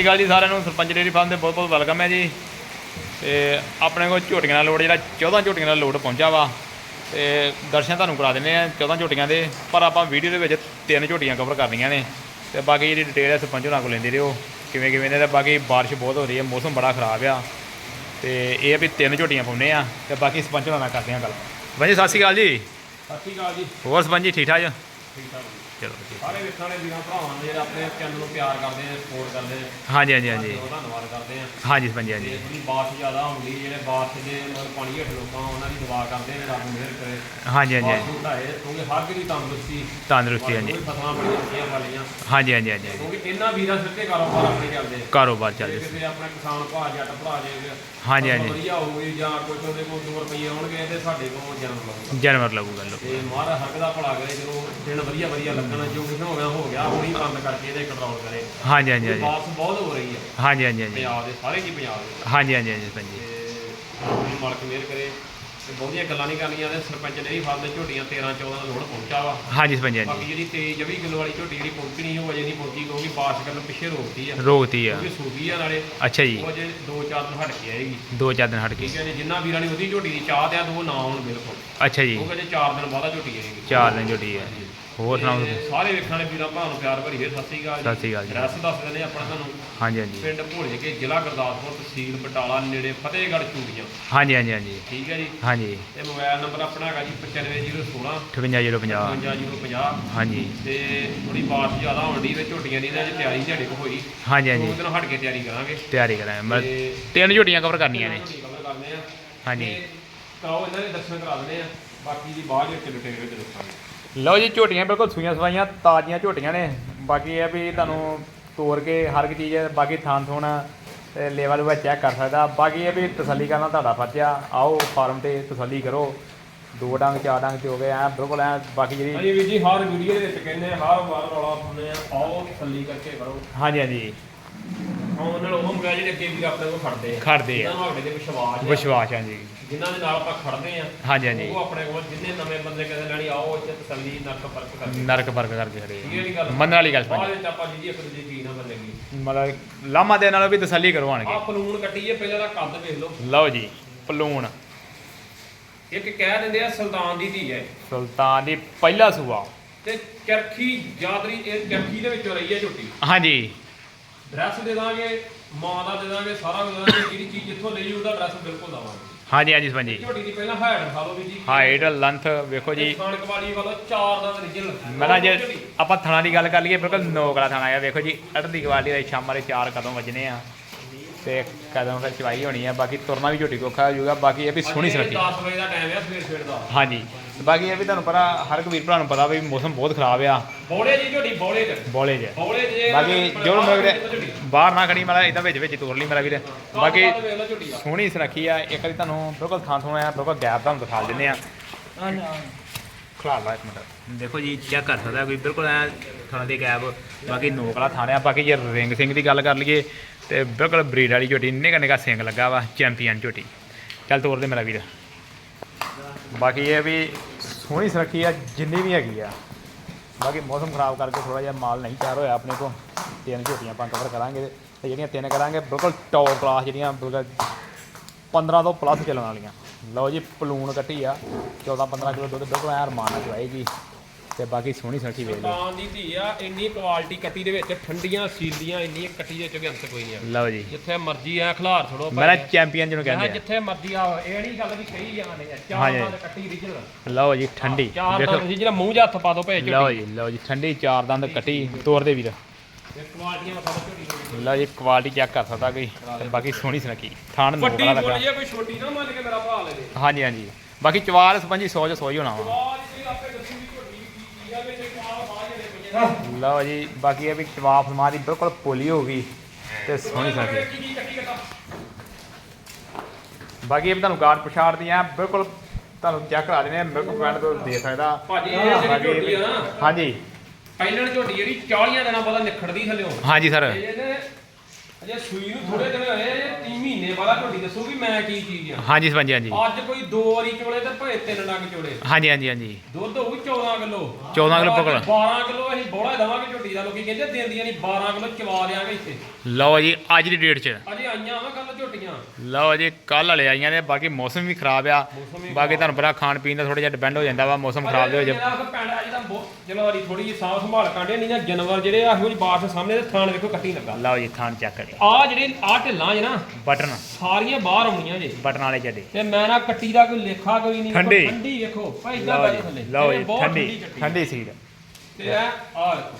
ਸਤਿ ਸ਼੍ਰੀ ਅਕਾਲ ਜੀ ਸਾਰਿਆਂ ਨੂੰ ਸਰਪੰਚ ਡੇਰੀ ਫਾਰਮ ਦੇ ਬਹੁਤ ਬਹੁਤ ਵੈਲਕਮ ਹੈ ਜੀ। ਤੇ ਆਪਣੇ ਕੋਲ ਝੋਟੀਆਂ ਦਾ ਲੋਡ ਜਿਹੜਾ 14 ਝੋਟੀਆਂ ਦਾ ਲੋਡ ਪਹੁੰਚਾ ਵਾ। ਤੇ ਦਰਸ਼ਨ ਤੁਹਾਨੂੰ ਕਰਾ ਦਿੰਦੇ ਆ 14 ਝੋਟੀਆਂ ਦੇ ਪਰ ਆਪਾਂ ਵੀਡੀਓ ਦੇ ਵਿੱਚ ਤਿੰਨ ਝੋਟੀਆਂ ਕਵਰ ਕਰਨੀਆਂ ਨੇ। ਤੇ ਬਾਕੀ ਜਿਹੜੀ ਡਿਟੇਲ ਹੈ ਸਰਪੰਚ ਹੋਣਾ ਕੋਲ ਲੈਂਦੇ ਰਹੋ ਕਿਵੇਂ ਕਿਵੇਂ ਨੇ ਤੇ ਬਾਕੀ ਬਾਰਿਸ਼ ਬਹੁਤ ਹੋ ਰਹੀ ਹੈ ਮੌਸਮ ਬੜਾ ਖਰਾਬ ਆ। ਤੇ ਇਹ ਆ ਵੀ ਤਿੰਨ ਝੋਟੀਆਂ ਪਾਉਂਦੇ ਆ ਤੇ ਬਾਕੀ ਸਰਪੰਚ ਹੋਣਾ ਨਾਲ ਕਰਦੇ ਆ ਗੱਲ। ਭਾਜੀ ਸਤਿ ਸ਼੍ਰੀ ਅਕਾਲ ਜੀ। ਸਤਿ ਸ਼੍ਰੀ ਅਕਾਲ ਜੀ। ਹੋਰ ਸਰਪੰਚ ਜੀ ਠੀਕ ਠਾਕ ਜੀ? ਠੀਕ ਠਾਕ ਚਲੋ ਜੀ। ਸਾਰੇ ਵੇਖਣ ਵਾਲੇ ਵੀਰਾਂ ਭਰਾਵਾਂ ਨੂੰ ਜਿਹੜੇ ਆਪਣੇ ਚੈਨਲ ਨੂੰ ਪਿਆਰ ਕਰਦੇ ਆ ਸਪੋਰਟ ਕਰਦੇ ਆ ਹਾਂਜੀ ਹਾਂਜੀ ਹਾਂਜੀ। ਬਹੁਤ ਧੰਨਵਾਦ ਕਰਦੇ ਆ। ਹਾਂਜੀ ਹਾਂਜੀ ਤੇ ਥੋੜੀ ਬਾਰਿਸ਼ ਜ਼ਿਆਦਾ ਹੁੰਦੀ ਜਿਹੜੇ ਬਾਰਿਸ਼ ਦੇ ਮਤਲਬ ਪਾਣੀ ਹੇਠ ਲੋਕਾਂ ਉਹਨਾਂ ਦੀ ਦੁਆ ਕਰਦੇ ਨੇ ਰੱਬ ਮਿਹਰ ਕਰੇ। ਹਾਂਜੀ ਹਾਂਜੀ ਹਾਂਜੀ ਘਟਾਏ ਕਿਉਂਕਿ ਹਰ ਕਿਸੇ ਦੀ ਤੰਦਰੁਸਤੀ ਤੰਦਰੁਸਤੀ ਹਾਂਜੀ। ਕੋਈ ਫਸਲਾਂ ਬੜੀਆਂ ਅੱਛੀਆਂ ਵਾਲੀਆਂ। ਹਾਂਜੀ ਹਾਂਜੀ ਹਾਂਜੀ ਹਾਂਜੀ। ਕਿਉਂਕਿ ਇਹਨਾਂ ਵੀਰਾਂ ਤੇ ਕਾਰੋਬਾਰ ਆਪਣੇ ਚੱਲਦੇ ਆ। ਕਾਰੋਬਾਰ ਚੱਲ ਜੇ ਰਿਹਾ ਕਿਤੇ ਆਪਣਾ ਕਿਸਾਨ ਭਰਾ ਜੱਟ ਭਰਾ ਜੇ ਹਾਂਜੀ, ਹਾਂਜੀ। ਵਧੀਆ ਹੋਊਗੀ ਜਾਂ ਕੁਝ ਉਹਦੇ ਕੋਲ 2 ਰੁਪਏ ਆਉਣਗੇ ਤੇ ਸਾਡੇ ਕੋਲ ਜਨਮ ਲਊਗਾ ਜਾਨਵਰ ਲੱਗੂਗਾ ਤੇ ਮਹਾਰਾਜ ਹੱਕ ਦਾ ਭਲਾ ਕਰੇ ਜਦੋਂ ਦਿਨ ਵਧੀਆ ਵਧੀਆ ਲੱਗਣ ਜੋ ਕੁਝ ਹੋ ਗਿਆ ਹੋ ਗਿਆ ਹੁਣੀ ਬੰਦ ਕਰਕੇ ਇਹਦੇ ਕੰਟਰੋਲ ਕਰੇ। ਹਾਂਜੀ ਹਾਂਜੀ ਹਾਂਜੀ। ਬਾਸ ਬਹੁਤ ਹੋ ਰਹੀ ਹੈ ਹਾਂਜੀ ਹਾਂਜੀ ਹਾਂਜੀ। ਪੰਜਾਬ ਦੇ ਸਾਰੇ ਜੀ ਪੰਜਾਬ ਦੇ। ਹਾਂਜੀ ਹਾਂਜੀ ਹਾਂਜੀ ਸਰਪੰਚ ਜੀ ਤੇ ਆਪਣੀ ਮਾਲਕ ਮਿਹਰ ਕਰੇ ਤੇ ਬਹੁਤੀਆਂ ਗੱਲਾਂ ਨਹੀਂ ਕਰਨੀਆਂ ਤੇ ਸਰਪੰਚ ਨੇ ਵੀ ਫਾਰਮ ਦੇ ਝੋਟੀਆਂ 13 14 ਦਾ ਲੋਡ ਪਹੁੰਚਾ ਵਾ। ਹਾਂਜੀ ਸਰਪੰਚ ਜੀ, ਬਾਕੀ ਹਾਂਜੀ ਜਿਹੜੀ ਤੇ 24 ਕਿਲੋ ਵਾਲੀ ਝੋਟੀ ਜਿਹੜੀ ਪਹੁੰਚੀ ਨਹੀਂ ਉਹ ਅਜੇ ਨਹੀਂ ਪਹੁੰਚੀ ਕਿਉਂਕਿ ਬਾਰਿਸ਼ ਕਰਨ ਪਿੱਛੇ ਰੋਕਤੀ ਆ। ਰੋਗਤੀ ਆ। ਕਿਉਂਕਿ ਸੂਫੀ ਆ ਨਾਲੇ। ਅੱਛਾ ਜੀ। ਉਹ ਅਜੇ 2-4 ਦਿਨ ਹਟ ਕੇ ਆਏਗੀ। ਦੋ ਚਾਰ ਦਿਨ ਹਟ ਕੇ। ਠੀਕ ਹੈ ਜੀ ਜਿੰਨਾ ਵੀਰਾਂ ਨੇ ਉਹਦੀ ਝੋਟੀ ਦੀ ਚਾਹ ਤੇ ਆ ਉਹ ਨਾ ਆਉਣ ਬਿਲਕੁਲ। ਅੱਛਾ ਜੀ। ਉਹ ਅਜੇ 4 ਦਿਨ ਬਾਅਦ ਝੋਟੀ ਆਏਗੀ। ਚਾਰ ਦਿਨ ਜੁੜੀ ਹੈ ਹੋਰ ਸੁਣਾਓ? ਤੇ ਸਾਰੇ ਵੇਖਣ ਵਾਲੇ ਵੀਰਾਂ ਭਰਾ ਨੂੰ ਪਿਆਰ ਭਰੀ ਫੇਰ ਸਤਿ ਸ੍ਰੀ ਅਕਾਲ ਸਤਿ ਸ਼੍ਰੀ ਅਕਾਲ ਜੀ। ਐਡਰੈਸ ਦੱਸ ਦਿੰਦੇ ਆਪਾਂ ਤੁਹਾਨੂੰ ਹਾਂਜੀ ਹਾਂਜੀ। ਪਿੰਡ ਭੋਲੇ ਕੇ ਜ਼ਿਲ੍ਹਾ ਗੁਰਦਾਸਪੁਰ ਤਹਿਸੀਲ ਬਟਾਲਾ ਨੇੜੇ ਫਤਿਹਗੜ੍ਹ ਚੂੜੀਆਂ। ਹਾਂਜੀ ਹਾਂਜੀ ਹਾਂਜੀ। ਠੀਕ ਹੈ ਜੀ? ਹਾਂਜੀ। ਤੇ ਮੋਬਾਈਲ ਨੰਬਰ ਆਪਣਾ ਹੈਗਾ ਜੀ 95016 58050 55050 ਹਾਂਜੀ। ਤੇ ਥੋੜੀ ਬਾਰਿਸ਼ ਜ਼ਿਆਦਾ ਹੋਣ ਦੀ ਤੇ ਝੋਟੀਆਂ ਦੀ ਇਹਦੇ ਤਿਆਰੀ ਝਾੜੇ ਕੋ ਹੋਈ। ਹਾਂਜੀ ਦੋ ਹਾਂਜੀ ਦਿਨ ਹਟ ਕੇ ਤਿਆਰੀ ਕਰਾਂਗੇ। ਤਿਆਰੀ ਕਰਾਂ ਮੈਂ ਤੇ ਤਿੰਨ ਝੋਟੀਆਂ ਕਵਰ ਕਰਨੀਆਂ ਨੇ। ਝੋਟੀ cover ਕਰਨੇ ਆ। ਹਾਂਜੀ। ਤੇ ਕਰਾਓ ਇਹਨਾਂ ਦੇ ਦਰਸ਼ਨ ਕਰਾ ਦਿੰਦੇ ਆ। ਬਾਕੀ ਦੀ ਬਾਅਦ ਵਿੱਚ ਡਿਟੇਲ ਵਿੱਚ ਦੱਸਾਂਗੇ ਲਓ ਜੀ ਝੋਟੀਆਂ ਬਿਲਕੁਲ ਸੂਈਆਂ ਸਵਾਈਆਂ ਤਾਜ਼ੀਆਂ ਝੋਟੀਆਂ ਨੇ। ਬਾਕੀ ਇਹ ਵੀ ਤੁਹਾਨੂੰ ਤੋੜ ਕੇ ਹਰ ਇੱਕ ਚੀਜ਼ ਬਾਕੀ ਥਾਂ ਥੋਣ ਤੇ ਲੈਵਲ ਵਿੱਚ ਚੈੱਕ ਕਰ ਸਕਦਾ। ਬਾਕੀ ਇਹ ਵੀ ਤਸੱਲੀ ਕਰਨਾ ਤੁਹਾਡਾ ਫਰਜ਼ ਆ। ਆਓ ਫਾਰਮ ਤੇ ਤਸੱਲੀ ਕਰੋ। ਦੋ ਡੰਗ ਚਾਰ ਡੰਗ ਤੇ ਹੋ ਗਏ ਐ ਬਿਲਕੁਲ ਐ ਬਾਕੀ ਜਿਹੜੀ ਹਾਂਜੀ ਵੀਰ ਜੀ ਹਰ ਵੀਡੀਓ ਦੇ ਵਿੱਚ ਕਹਿੰਦੇ ਆ, ਹਰ ਵਾਰ ਰੌਲਾ ਪਾਉਂਦੇ ਆ ਆਓ ਤਸੱਲੀ ਕਰਕੇ ਕਰੋ। ਹਾਂਜੀ ਹਾਂਜੀ। ਆਉਣ ਨਾਲ ਉਹ ਮੰਗਿਆ ਜਿਹੜੇ ਅੱਗੇ ਵੀ ਆਪਣੇ ਕੋਲ ਖੜਦੇ ਆ। ਖੜਦੇ ਆ। ਜਿਨ੍ਹਾਂ ਨੂੰ ਆਪਣੇ ਤੇ ਵਿਸ਼ਵਾਸ ਆ। ਵਿਸ਼ਵਾਸ ਹਾਂਜੀ ਜਿਨ੍ਹਾਂ ਦੇ ਨਾਲ ਆਪਾਂ ਖੜਦੇ ਆ ਹਾਂਜੀ ਹਾਂਜੀ। ਉਹ ਆਪਣੇ ਕੋਲ ਜਿੰਨੇ ਨਵੇਂ ਬੰਦੇ ਕਦੇ ਲੈਣੀ ਆਓ ਇੱਥੇ ਤਸੱਲੀ ਨਰਕ ਪਰਖ ਕਰਕੇ ਨਰਕ ਵਰਗ ਕਰਕੇ ਖੜੇ ਠੀਕ ਹੈ ਜੀ ਗੱਲ। ਮੰਨਣ ਵਾਲੀ ਗੱਲ ਬਾਅਦ ਸਮਝ ਵਿੱਚ ਆਪਾਂ ਜੀ ਇੱਕ ਦੂਜੇ ਦੀ ਨਾ ਬੰਦੇਗੀ ਮਤਲਬ ਲਾਮਾ ਦੇ ਨਾਲੋਂ ਵੀ ਤਸੱਲੀ ਕਰਵਾਉਣਗੇ। ਆ ਫਲੂਨ ਕੱਟੀਏ ਪਹਿਲਾਂ ਦਾ ਕੱਦ ਵੇਖ ਲਓ। ਲਓ ਜੀ ਪਲੂਣ ਇੱਕ ਕਹਿ ਦਿੰਦੇ ਆ ਸੁਲਤਾਨ ਦੀ ਧੀ ਹੈ। ਸੁਲਤਾਨ ਦੀ ਪਹਿਲਾ ਸੂਆ। ਤੇ ਚਰਖੀ ਜਾਦਰੀ ਇਹ ਚਰਖੀ ਦੇ ਵਿੱਚੋਂ ਰਹੀ ਹੈ ਝੋਟੀ। ਹਾਂਜੀ। ਡਰੈਸ ਦੇ ਦਾਂਗੇ ਮਾਂ ਦਾ ਦੇ ਦਾਂਗੇ ਸਾਰਾ ਦੇ ਦਾਂਗੇ ਜਿਹੜੀ ਚੀਜ਼ ਜਿੱਥੋਂ ਲਈ ਉਹਦਾ ਡਰੈਸ ਬਿਲਕੁਲ ਦਵਾਂਗੇ ਹਾਂਜੀ ਹਾਂਜੀ ਸਮਝੀ ਝੋਟੀ ਦੀ ਪਹਿਲਾਂ ਹਾਈਟ ਦਿਖਾ ਲਓ ਵੀ ਜੀ। ਹਾਈਟ ਲੈਂਥ ਵੇਖੋ ਜੀ। ਖਾਨਕ ਵਾਲੀ ਵੱਲੋਂ ਚਾਰ ਦਾ ਰਿਜਲ ਮੈਂ ਨਾ ਜੇ ਆਪਾਂ ਥਣਾ ਦੀ ਗੱਲ ਕਰ ਲਈਏ ਬਿਲਕੁਲ ਨੋਕਲਾ ਥਣਾ ਆ ਵੇਖੋ ਜੀ ਅੜ ਦੀ ਕੁਆਲਿਟੀ ਦਾ ਸ਼ਾਮਾਂ ਦੇ ਚਾਰ ਕਦਮ ਵੱਜਣੇ ਆ ਤੇ ਕਦਮ ਫਿਰ ਚਵਾਈ ਹੋਣੀ ਆ। ਬਾਕੀ ਤੁਰਨਾ ਵੀ ਝੋਟੀ ਕੋਖਾ ਹੋ ਜਾਊਗਾ। ਬਾਕੀ ਇਹ ਵੀ ਸੋਹਣੀ ਸੁਰੱਖੀ। 10 ਵਜੇ ਦਾ ਟਾਈਮ ਹੈ ਸਵੇਰ ਸਵੇਰ ਦਾ। ਹਾਂਜੀ। ਤੇ ਬਾਕੀ ਇਹ ਵੀ ਤੁਹਾਨੂੰ ਪਤਾ ਹਰ ਇੱਕ ਵੀਰ ਭਰਾ ਨੂੰ ਪਤਾ ਵੀ ਮੌਸਮ ਬਹੁਤ ਖਰਾਬ ਆ। ਬੋਲੇ ਜੀ ਝੋਟੀ ਬੋਲੇ ਚ। ਬੋਲੇ ਜੇ ਬੋਲੇ ਜੇ ਬਾਕੀ ਜੋ ਮੇਰੇ ਬਾਹਰ ਨਾ ਖੜੀ ਮਾਰਾ ਇਦਾਂ ਵਿੱਚ ਵਿੱਚ ਤੋਰ ਲਈ ਮੇਰਾ ਵੀਰ। ਬਾਕੀ ਸੋਹਣੀ ਸੁਨੱਖੀ ਆ। ਇੱਕ ਵਾਰੀ ਤੁਹਾਨੂੰ ਬਿਲਕੁਲ ਥਾਂ ਥੋਂ ਆ ਬਿਲਕੁਲ ਗੈਪ ਤੁਹਾਨੂੰ ਦਿਖਾ ਦਿੰਦੇ ਆ। ਖਲਾ ਲਾ ਇੱਕ ਮਿੰਟ। ਦੇਖੋ ਜੀ ਚੈੱਕ ਕਰ ਸਕਦਾ ਕੋਈ ਬਿਲਕੁਲ ਐ ਥਾਂ ਦੇ ਗੈਪ ਬਾਕੀ ਨੋਕ ਵਾਲਾ ਥਾਂ ਆ। ਬਾਕੀ ਜੇ ਰਿੰਗ ਸਿੰਘ ਦੀ ਗੱਲ ਕਰ ਲਈਏ ਤੇ ਬਿਲਕੁਲ ਬਰੀਡ ਵਾਲੀ ਝੋਟੀ ਨਿੱਕਾ ਨਿੱਕਾ ਸਿੰਘ ਲੱਗਾ ਵਾ ਚੈਂਪੀਅਨ ਝੋਟੀ। ਚੱਲ ਤੋਰ ਦੇ ਮੇਰਾ ਵੀਰ। ਬਾਕੀ ਇਹ ਵੀ ਸੋਹਣੀ ਸੁਰੱਖੀ ਆ, ਜਿੰਨੀ ਵੀ ਹੈਗੀ ਆ। ਬਾਕੀ ਮੌਸਮ ਖਰਾਬ ਕਰਕੇ ਥੋੜਾ ਜਿਹਾ ਮਾਲ ਨਹੀਂ ਤਿਆਰ ਹੋਇਆ ਆਪਣੇ ਕੋਲ। ਤਿੰਨ ਝੋਟੀਆਂ ਆਪਾਂ ਕਵਰ ਕਰਾਂਗੇ ਤੇ ਜਿਹੜੀਆਂ ਤਿੰਨ ਕਰਾਂਗੇ, ਬਿਲਕੁਲ ਟੌਪ ਕਲਾਸ ਜਿਹੜੀਆਂ, ਬਿਲਕੁਲ 15 ਤੋਂ ਪਲੱਸ ਚੱਲਣ ਵਾਲੀਆਂ। ਲਓ ਜੀ, ਪਲੂਣ ਕੱਟੀ ਆ 14 15 ਕਿਲੋ ਦੁੱਧ ਬਿਲਕੁਲ ਐ ਰਮਾਨ ਨਾਲ ਚਵਾਏਗੀ ਤੇ ਬਾਕੀ ਸੋਹਣੀ ਸੁਨੱਖੀ ਵੇਖ ਲਓ। ਸੁਲਤਾਨ ਦੀ ਧੀ ਆ ਇੰਨੀ ਕੁਆਲਿਟੀ ਕੱਟੀ ਦੇ ਵਿੱਚ ਠੰਡੀਆਂ ਸੀਲੀਆਂ ਇੰਨੀ ਕੱਟੀ ਦੇ ਅੰਤ ਕੋਈ ਨਹੀਂ ਆ। ਲਓ ਜੀ। ਜਿੱਥੇ ਮਰਜ਼ੀ ਆ ਖਿਲਾਰ ਛੋੜੋ ਮੇਰਾ ਚੈਂਪੀਅਨ ਜਿਹਨੂੰ ਕਹਿੰਦੇ ਆ। ਜਿੱਥੇ ਮਰਜ਼ੀ ਆ ਇਹ ਨਹੀਂ ਗੱਲ ਵੀ ਕਹੀ ਜਾਂਦੇ ਆ ਚਾਰ ਹਾਂਜੀ। ਨਾਲ ਕੱਟੀ ਰੀਜਨਲ ਲਓ ਜੀ ਠੰਡੀ। ਚਾਰ ਦੇਖੋ। ਨਾਲ ਜਿਹੜਾ ਮੂੰਹ 'ਚ ਹੱਥ ਪਾ ਦੋ ਭੇਜ ਲਓ ਜੀ ਲਓ ਜੀ ਠੰਡੀ ਚਾਰ ਦੰਦ ਕੱਟੀ। ਤੋਰ ਦੇ ਵੀਰ। ਤੇ ਕੁਆਲਿਟੀਆਂ ਮਸਾ ਝੋਟੀ ਦੀ। ਲਓ ਜੀ ਕੁਆਲਿਟੀ ਚੈੱਕ ਕਰ ਸਕਦਾ ਕੋਈ। ਤੇ ਬਾਕੀ ਸੋਹਣੀ ਸੁਨੱਖੀ। ਥਾਣ ਵੱਡੀ ਥੋੜੀ ਲੱਗਾ ਜਿਹੀ ਕੋਈ ਛੋਟੀ ਨਾ ਮੰਨ ਕੇ ਮੇਰਾ ਭਾ ਲੈ ਦੇ ਹਾਂਜੀ ਹਾਂਜੀ। ਬਾਕੀ ਚਵਾਲ ਸਪੰਜੀ ਸੌ ਚ ਸੌ ਹੀ ਹੋਣਾ ਵਾ। ਕੁਆਲ ਜੀ ਆਪੇ ਦੱਸੂਗੀ ਝੋਟੀ ਕੀ ਲਓ ਜੀ ਬਾਕੀ ਇਹ ਵੀ ਸਮਾਂ ਦੀ ਬਿਲਕੁਲ ਪੋਲੀ ਹੋ ਗਈ ਤੇ ਸੋਹਣੀ ਕੱਟਾ ਬਾਕੀ ਇਹ ਵੀ ਤੁਹਾਨੂੰ ਗਾਰਡ ਪਛਾੜ ਦੀਆਂ ਬਿਲਕੁਲ ਤੁਹਾਨੂੰ ਚੈੱਕ ਕਰਾ ਦਿੰਦੇ ਆ ਬਿਲਕੁਲ ਪੁਆਇੰਟ ਤੋਂ ਦੇ ਸਕਦਾ। ਭਾਜੀ ਇਹ ਜਿਹੜੀ ਬਾਕੀ ਝੋਟੀ ਆ ਨਾ ਹਾਂਜੀ। ਪਹਿਲਣ ਝੋਟੀ ਜਿਹੜੀ 40 ਦਿਨਾਂ ਬਾਅਦ ਨਿਖੜਦੀ ਥੱਲਿਓ ਹਾਂਜੀ ਸਰ। ਅਜੇ ਸੂਈ ਨੂੰ ਥੋੜੇ ਦਿਨ ਹੋਏ ਇਹ 3 ਮਹੀਨੇ ਬਾਅਦ ਝੋਟੀ ਦੱਸੂਗੀ ਮੈਂ ਕੀ ਚੀਜ਼ ਆ। ਹਾਂਜੀ ਸਰਪੰਚ ਹਾਂਜੀ। ਅੱਜ ਕੋਈ ਦੋ ਵਾਰੀ ਚੋਲੇ ਤੇ ਭਾਵੇਂ ਤਿੰਨ ਡੰਗ ਚੋਲੇ। ਹਾਂਜੀ ਹਾਂਜੀ ਹਾਂਜੀ। ਦੁੱਧ ਹੋਊ 14 ਕਿਲੋ। 14 ਕਿਲੋ ਪਕੜ। 12 ਕਿਲੋ ਅਸੀਂ ਬੋੜਾ ਦੇਵਾਂਗੇ ਝੋਟੀ ਦਾ ਲੋਕੀ ਕਹਿੰਦੇ ਦਿੰਦੀਆਂ ਨਹੀਂ 12 ਕਿਲੋ ਚਵਾ ਲਿਆਂਗੇ ਇੱਥੇ। ਲਓ ਜੀ ਅੱਜ ਦੀ ਡੇਟ 'ਚ। ਅਜੇ ਆਈਆਂ ਵਾ ਕੱਲ ਝੋਟੀਆਂ। ਲਓ ਜੀ ਕੱਲ ਵਾਲੇ ਆਈਆਂ ਨੇ ਬਾਕੀ ਮੌਸਮ ਵੀ ਖਰਾਬ ਆ। ਵੀ ਬਾਕੀ ਤੁਹਾਨੂੰ ਪਤਾ ਖਾਣ ਪੀਣ ਦਾ ਥੋੜਾ ਜਿਹਾ ਡਿਪੈਂਡ ਹੋ ਜਾਂਦਾ ਵਾ ਮੌਸਮ ਖਰਾਬ ਦੇ ਹੋ ਜਾ ਪੈਂਡਾ ਜਿਹਦਾ ਬਹੁਤ ਚਲੋ ਵਾਰੀ ਥੋੜੀ ਜਿਹੀ ਸਾਫ਼ ਸੰਭਾਲ ਕਾਂਡੇ ਨਹੀਂ ਨਾ ਜਾਨਵਰ ਜਿਹੜੇ ਆ ਇਹੋ ਜਿਹੀ ਬਾਸ ਸਾਹਮਣੇ ਤੇ ਥਾਣ ਵੇਖੋ ਕੱਟੀ ਲੱਗਾ। ਲਓ ਜੀ ਥਾਣ ਚੱਕ ਕਰੇ ਆ ਜਿਹੜੇ ਆ ਢਿੱਲਾਂ ਜੇ ਨਾ ਬਟਨ। ਸਾਰੀਆਂ ਬਾਹਰ ਆਉਣੀਆਂ ਜੇ। ਬਟਨ ਵਾਲੇ ਜੱਡੇ ਤੇ ਮੈਂ ਨਾ ਕੱਟੀ ਦਾ ਕੋਈ ਲੇਖਾ ਕੋਈ ਨਹੀਂ ਠੰਡੀ। ਠੰਡੀ ਵੇਖੋ ਭਾਈ ਲਓ ਬੈਠੇ ਥੱਲੇ। ਲਓ ਜੀ ਠੰਡੀ। ਠੰਡੀ ਸੀਡ ਤੇ ਆ ਵੇਖੋ।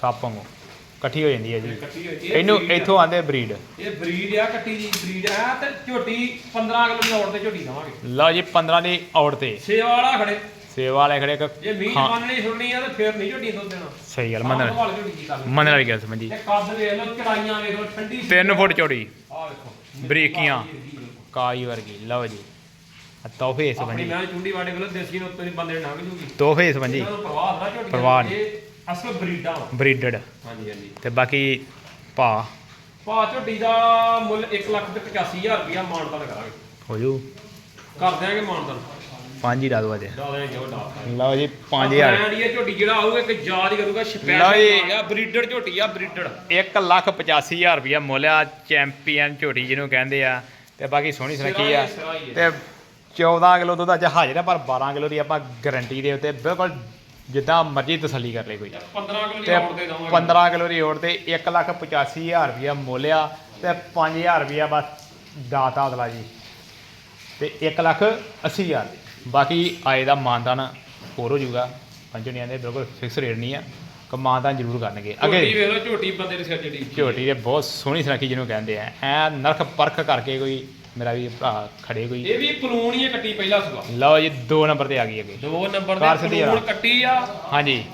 ਸੱਪ ਵਾਂਗੂ। ਇਕੱਠੀ ਹੋ ਜਾਂਦੀ ਹੈ ਜੀ। ਇਹਨੂੰ ਆ। ਇੱਥੋਂ ਆਂਦੇ ਬਰੀਡ ਇਹ ਬਰੀਡ ਆ ਕੱਟੀ ਦੀ ਬਰੀਡ ਆ ਤੇ ਝੋਟੀ 15 ਕਿਲੋ ਦੀ ਔੜ ਤੇ ਝੋਟੀ ਦਵਾਂਗੇ ਲਓ ਜੀ 15 ਦੀ ਆਊਟ ਤੇ। ਸੇਵਾ ਵਾਲਾ ਖੜੇ। ਸੇਵਾ ਵਾਲੇ ਖੜੇ ਇੱਕ ਜੇ ਮੀਟ ਹਾਂ, ਮੰਨਣੀ ਸੁਣਨੀ ਆ ਤੇ ਫਿਰ ਨਹੀਂ ਝੋਟੀ ਦੁੱਧ ਦੇਣਾ। ਸਹੀ ਗੱਲ ਮੰਨਣ। ਝੋਟੀ ਕਰਨੀ ਮੰਨਣ ਵਾਲੀ ਗੱਲ ਸਮਝੀ। ਤੇ ਕੱਦ ਵੇਖ ਲਓ ਚੜਾਈਆਂ ਵੇਖ ਲਓ ਠੰਡੀ 3 ਫੁੱਟ ਚੌੜੀ। ਆ ਵੇਖੋ ਬਰੀਕੀਆਂ। ਕਾਈ ਵਰਗੀ ਲਓ ਜੀ। ਤੋਹਫੇ ਇਸ ਆਪਣੀ ਮੈਂ ਚੁੰਡੀ ਵਾੜੇ ਕੋਲ ਦੇਸੀ ਨੂੰ ਉੱਤੋਂ ਦੀ ਬੰਦੇ ਲੰਘ ਜੂਗੀ। ਤੋਹਫੇ ਇਸ ਬੰਜੀ ਇਹਨਾਂ ਨੂੰ ਪ੍ਰਵਾਹ ਨਾ ਝੋਟੀਆਂ ਪ੍ਰਵਾਹ ਇਹ ਅਸਲ ਬਰੀਡਾਂ ਵਾਂ। ਬਰੀਡਡ। ਹਾਂਜੀ ਹਾਂਜੀ। ਤੇ ਬਾਕੀ ਭਾ? ਭਾ ਝੋਟੀ ਦਾ ਮੁੱਲ 1 ਲੱਖ ਤੇ 85000 ਰੁਪਇਆ ਮਾਨਤਾਨ ਕਰਾਂਗੇ। ਹੋ ਜੂ ਕਰ ਦਿਆਂਗੇ ਮਾਨਤਾਨ। ਪੰਜ ਹੀ ਡਾ ਦੋ ਅਜੇ ਡਾਲੇ ਜੋ ਡਾ ਲਓ ਜੀ 5000 ਬ੍ਰਾਂਡ ਇਹ ਝੋਟੀ ਜਿਹੜਾ ਆਊਗਾ ਇੱਕ ਯਾਦ ਹੀ ਕਰੂਗਾ ਲਓ ਸਪੈਸ਼ਲ ਜੀ। ਆ ਗਿਆ ਬਰੀਡਰ ਝੋਟੀ ਆ ਬਰੀਡਰ 1 ਲੱਖ 85000 ਰੁਪਇਆ ਮੁੱਲ ਆ ਚੈਂਪੀਅਨ ਝੋਟੀ ਜਿਹਨੂੰ ਕਹਿੰਦੇ ਆ। ਤੇ ਬਾਕੀ ਸੋਹਣੀ ਸੁਨੱਖੀ ਆ। ਸਿਰਾ ਹੀ। ਤੇ 14 ਕਿਲੋ ਦੁੱਧ ਅੱਜ ਹਾਜ਼ਰ ਆ ਪਰ 12 ਕਿਲੋ ਦੀ ਆਪਾਂ ਗਾਰੰਟੀ ਦੇ ਉੱਤੇ ਬਿਲਕੁਲ ਜਿੱਦਾਂ ਮਰਜ਼ੀ ਤਸੱਲੀ ਕਰ ਲੈ ਕੋਈ। 15 ਕਿਲੋ ਦੀ ਤੇ ਆਉਣ ਦੇ ਦਵਾਂਗੇ। 15 ਕਿਲੋ ਦੀ ਓੜ ਤੇ 1 ਲੱਖ 85000 ਰੁਪਇਆ ਮੁੱਲ ਆ ਤੇ 5000 ਰੁਪਇਆ ਬਸ ਦਾਤਾ ਅਗਲਾ ਜੀ। ਤੇ 1 ਲੱਖ 80000 ਬਾਕੀ ਆਏ ਦਾ ਮਾਨਦਾਨ ਹੋਰ ਹੋ ਜਾਊਗਾ। ਪੰਜਣੀਆਂ ਦੇ ਬਿਲਕੁਲ ਫਿਕਸ ਰੇਟ ਨਹੀਂ ਆ। ਕਿ ਮਾਨਦਾਨ ਜ਼ਰੂਰ ਕਰਨਗੇ। ਝੋਟੀ ਅੱਗੇ ਵੇਖ ਲਓ ਝੋਟੀ ਬੰਦੇ ਦੇ ਸਿਰ ਜਿਹੜੀ ਝੋਟੀ ਦੇ ਬਹੁਤ ਸੋਹਣੀ ਸੁਨੱਖੀ ਜਿਹਨੂੰ ਕਹਿੰਦੇ ਆ। ਐ ਨਰਖ ਪਰਖ ਕਰਕੇ ਕੋਈ ਮੇਰਾ ਵੀ ਭਰਾ ਖੜੇ ਕੋਈ। ਇਹ ਵੀ ਪਲੂਣ ਹੀ ਹੈ ਕੱਟੀ ਪਹਿਲਾ ਸੁਗਾ ਲਓ ਜੀ 2 ਨੰਬਰ ਤੇ ਆ ਗਈ ਅੱਗੇ। ਦੋ ਨੰਬਰ ਕਾਰ ਦੇ ਸਿੱਧੀ ਪਲੂਣ ਆ। ਕੱਟੀ ਆ। ਹਾਂਜੀ।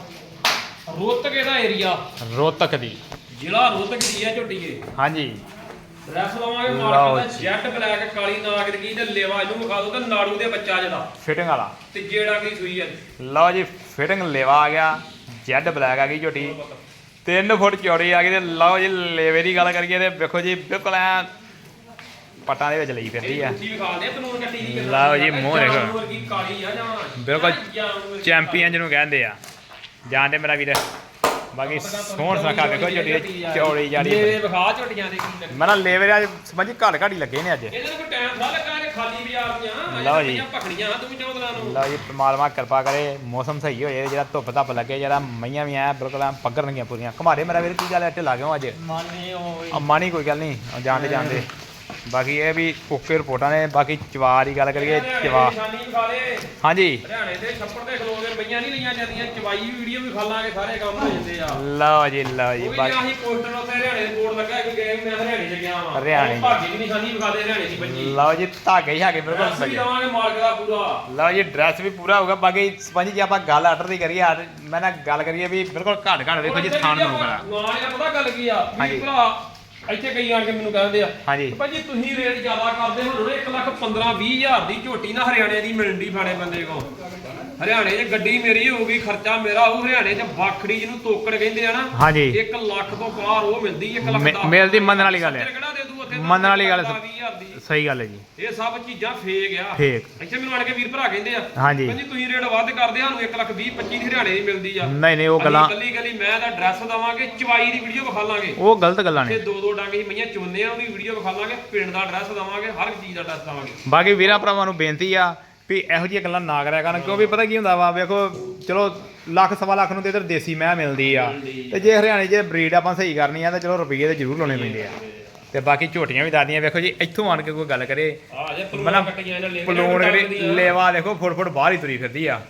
ਰੋਤਕੇ ਦਾ ਏਰੀਆ ਰੋਤਕ ਦੀ। ਜ਼ਿਲ੍ਹਾ ਰੋਤਕ ਦੀ ਆ ਝੋਟੀ ਇਹ। ਹਾਂਜੀ। ਲਵਾਂਗੇ ਲਓ ਮਾਰਕ ਦਾ ਜੀ। ਜੈਟ ਬਲੈਕ ਕਾਲੀ ਨਾਗ ਦੀ ਤੇ ਲੇਵਾ ਇਹਨੂੰ ਵਿਖਾ ਦੋ ਤੇ ਨਾੜੂ ਦੇ ਬੱਚਾ ਜਿਹੜਾ। ਫਿਟਿੰਗ ਵਾਲਾ। ਤੇ ਜਿਹੜਾ ਕੀ ਸੂਈ ਹੈ ਲਓ ਜੀ ਫਿਟਿੰਗ ਲੇਵਾ ਆ ਗਿਆ। ਜੈਡ ਬਲੈਕ ਆ ਗਈ ਝੋਟੀ। 3 ਫੁੱਟ ਚੌੜੀ ਆ ਗਈ ਤੇ ਲਓ ਜੀ ਲੇਵੇ ਦੀ ਗੱਲ ਕਰੀਏ ਤੇ ਵੇਖੋ ਜੀ ਬਿਲਕੁਲ ਐ ਪਟਾਂ ਦੇ ਵਿੱਚ ਲਈ ਫਿਰਦੀ ਆ। ਕੁੱਤੀ ਵਿਖਾ ਦੇ ਪਲੂਣ ਕੱਟੀ ਦੀ ਲਓ ਜੀ, ਮੂੰਹ ਦੇਖੋ। ਜਾਨਵਰ ਕੀ ਕਾਲੀ ਆ ਜਾਂ ਬਿਲਕੁਲ ਜਾਨਵਰ ਕੀ ਚੈਂਪੀਅਨ ਜਿਹਨੂੰ ਕਹਿੰਦੇ ਆ। ਜਾਣਦੇ ਮੇਰਾ ਵੀਰ। ਬਾਕੀ ਸੋਹਣ ਸੁਨੱਖਾ ਵੇਖੋ ਦੀ ਚੌੜੀ ਜਾੜੀ ਮੇਰੇ ਵਿਖਾ ਝੋਟੀਆਂ ਦੇ ਕੀ ਲੱਗੇ ਮੈਂ ਨਾ ਲੇਵੇ ਦੇ ਅੱਜ ਸਮਝੀ ਘੱਟ ਘੱਟ ਹੀ ਲੱਗੇ ਨੇ ਅੱਜ। ਇਹਨਾਂ ਨੂੰ ਕੋਈ ਟਾਈਮ ਥਾ ਲੱਗਾ ਨੇ ਖਾਲੀ ਬਾਜ਼ਾਰ ਦੀਆਂ ਲਓ ਜੀ। ਇਹ ਪਖੜੀਆਂ ਤੂੰ ਚੌਧਰਾਂ ਨੂੰ। ਲਓ ਜੀ ਪਰਮਾਤਮਾ ਕਿਰਪਾ ਕਰੇ ਮੌਸਮ ਸਹੀ ਹੋ ਜਾਏ ਜਿਹੜਾ ਧੁੱਪ ਧੱਪ ਲੱਗੇ ਜਿਹੜਾ ਮਈਆਂ ਵੀ ਐ ਬਿਲਕੁਲ ਐਂ ਪੱਗਰਨਗੀਆਂ ਪੂਰੀਆਂ। ਘਮਾਰੇ ਮੇਰਾ ਵੀਰ ਕੀ ਗੱਲ ਐ? ਢਿੱਲਾ ਕਿਉਂ ਅੱਜ? ਮਾਨੇ ਉਹ ਅੰਮਾ ਨਹੀਂ ਕੋਈ ਗੱਲ ਨਹੀਂ ਜਾਣਦੇ ਜਾਣਦੇ। ਬਾਕੀ ਇਹ ਵੀ ਓਕੇ ਰਿਪੋਰਟਾਂ ਨੇ ਬਾਕੀ ਚਵਾ ਦੀ ਗੱਲ ਕਰੀਏ ਚਵਾ ਹਾਂਜੀ। ਹਰਿਆਣੇ ਦੇ ਛੱਪੜ ਦੇ ਖਲੋ ਕੇ ਮਈਆਂ ਨਹੀਂ ਲਈਆਂ ਜਾਂਦੀਆਂ ਚਵਾਈ ਵੀਡੀਓ ਵੀ ਖਾ ਲਾਂਗੇ ਸਾਰੇ ਕੰਮ ਹੋ ਜਾਂਦੇ ਆ। ਲਓ ਜੀ ਲਓ ਜੀ ਉਹ ਵੀ ਬਾਕੀ ਆਹੀ ਪੋਸਟਰ ਉੱਤੇ ਹਰਿਆਣੇ ਦੇ ਬੋਰਡ ਲੱਗਾ ਕਿ ਗਏ ਮੈਂ ਹਰਿਆਣੇ ਚ ਗਿਆ ਵਾਂ। ਹਰਿਆਣੇ ਚ। ਭਾਗੀ ਦੀ ਨਿਸ਼ਾਨੀ ਵਿਖਾ ਦੇ ਹਰਿਆਣੇ ਦੀ ਬੱਜੀ ਲਓ ਜੀ ਧਾਗੇ ਹੀ ਹੈਗੇ ਬਿਲਕੁਲ ਸਹੀ ਦਵਾਂਗੇ ਮਾਲਕ ਦਾ ਪੂਰਾ। ਲਓ ਜੀ ਡਰੈਸ ਵੀ ਪੂਰਾ ਹੋਊਗਾ। ਬਾਕੀ ਸਪੰਜ ਜੀ ਆਪਾਂ ਗੱਲ ਆਰਡਰ ਦੀ ਕਰੀਏ ਮੈਂ ਨਾ ਗੱਲ ਕਰੀਏ ਵੀ ਬਿਲਕੁਲ ਘੱਟ ਘੱਟ ਵੇਖੋ ਜੀ ਥਾਣ ਨੂੰ ਕਰਾ ਨਾਲ ਪਤਾ ਗੱਲ ਕੀ ਆ। ਵੀ ਭਰਾ ਇੱਥੇ ਕਈ ਆਣ ਕੇ ਮੈਨੂੰ ਕਹਿੰਦੇ ਆ ਹਾਂਜੀ। ਭਾਜੀ ਤੁਸੀਂ ਰੇਟ ਜ਼ਿਆਦਾ ਕਰਦੇ ਹੋ ਹੁਣ 1 ਲੱਖ 15 20 ਹਜ਼ਾਰ ਦੀ ਝੋਟੀ ਨਾ ਹਰਿਆਣੇ ਦੀ ਮਿਲਣੀ ਫਾੜੇ ਬੰਦੇ ਕੋ ਹਰਿਆਣੇ 'ਚ ਗੱਡੀ ਮੇਰੀ ਹੋਊਗੀ ਖਰਚਾ ਮੇਰਾ ਹੋਊ ਹਰਿਆਣੇ 'ਚ ਬਾਖੜੀ ਜਿਹਨੂੰ ਤੋਕੜ ਕਹਿੰਦੇ ਆ ਨਾ ਹਾਂਜੀ। 1 ਲੱਖ ਤੋਂ ਪਾਰ ਉਹ ਮਿਲਦੀ 1 ਲੱਖ ਮਿਲਦੀ ਮੰਨਣ ਵਾਲੀ ਗੱਲ ਹੈ। ਕਿਹੜਾ ਦੇ ਮੰਨਣ ਵਾਲੀ ਗੱਲ ਹੈ। 20 ਹਜ਼ਾਰ ਦੀ ਸਹੀ ਗੱਲ ਹੈ ਜੀ। ਇਹ ਸਭ ਚੀਜ਼ਾਂ ਫੇਕ ਆ। ਫੇਕ ਇੱਥੇ ਮੈਨੂੰ ਆਣ ਕੇ ਵੀਰ ਭਰਾ ਕਹਿੰਦੇ ਆ ਹਾਂਜੀ। ਭਾਜੀ ਤੁਸੀਂ ਰੇਟ ਵੱਧ ਕਰਦੇ ਆ ਸਾਨੂੰ 1 ਲੱਖ 20 25 ਦੀ ਹਰਿਆਣੇ ਦੀ ਮਿਲਦੀ ਆ। ਨਹੀਂ ਨਹੀਂ ਉਹ ਗੱਲਾਂ ਕੱਲੀ ਕੱਲੀ ਮੈਂ ਤਾਂ ਐਡਰੈਸ ਦਵਾਂਗੇ ਚਵਾਈ ਦੀ ਵੀਡੀਓ ਵਿਖਾ ਲਾਂਗੇ। ਉਹ ਗਲਤ ਗੱਲਾਂ ਤੇ ਨੇ ਦੋ ਦੋ ਡੰਗ ਹੀ ਮਈਆਂ ਚੁੰਨੇ ਆ ਉਹਦੀ ਵੀਡੀਓ ਵਿਖਾ ਲਾਂਗੇ ਪਿੰਡ ਦਾ ਐਡਰੈਸ ਦਵਾਂਗੇ ਹਰ ਇੱਕ ਚੀਜ਼ ਦਾ ਐਡਰੈਸ ਦਵਾਂਗੇ। ਬਾਕੀ ਵੀਰਾਂ ਭਰਾਵਾਂ ਨੂੰ ਬੇਨਤੀ ਆ ਵੀ ਇਹੋ ਜਿਹੀਆਂ ਗੱਲਾਂ ਨਾ ਕਰਿਆ ਕਰਨ ਕਿਉਂ ਵੀ ਪਤਾ ਕੀ ਹੁੰਦਾ ਵਾ ਵੇਖੋ ਚਲੋ ਲੱਖ ਸਵਾ ਲੱਖ ਨੂੰ ਤੇ ਇਧਰ ਦੇਸੀ ਮੈਂ ਮਿਲਦੀ ਆ। ਤੇ ਜੇ ਹਰਿਆਣੇ 'ਚ ਬਰੀਡ ਆਪਾਂ ਸਹੀ ਕਰਨੀ ਆ ਤਾਂ ਚਲੋ ਰੁਪਈਏ ਤੇ ਜ਼ਰੂਰ ਲਾਉਣੇ ਪੈਂਦੇ ਆ। ਤੇ ਬਾਕੀ ਝੋਟੀਆਂ ਵੀ ਦਾਦੀਆਂ ਵੇਖੋ ਜੀ ਇੱਥੋਂ ਆਣ ਕੇ ਕੋਈ ਗੱਲ ਕਰੇ। ਆ ਜੇ ਮਤਲਬ ਪਲੂਣ ਕੱਟੀਆਂ ਇਹਨਾਂ ਲੈ ਪਲੂਣ ਜਿਹੜੀ ਲੇਵਾ ਦੇਖੋ ਫੁੱਟ ਫੁੱਟ ਬਾਹਰ ਹੀ ਤੁਰੀ ਫਿਰਦੀ ਆ।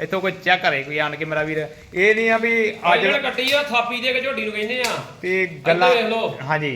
ਇੱਥੋਂ ਕੋਈ ਚੈੱਕ ਕਰੇ ਕੋਈ ਆਣ ਕੇ ਮੇਰਾ ਵੀਰ। ਇਹ ਨਹੀਂ ਆ ਵੀ ਅੱਜ ਕੱਟੀ ਆ ਥਾਪੀ ਦੇ ਕੇ ਝੋਟੀ ਨੂੰ ਕਹਿੰਦੇ ਆ। ਵੀ ਗੱਲਾਂ। ਹਾਂਜੀ।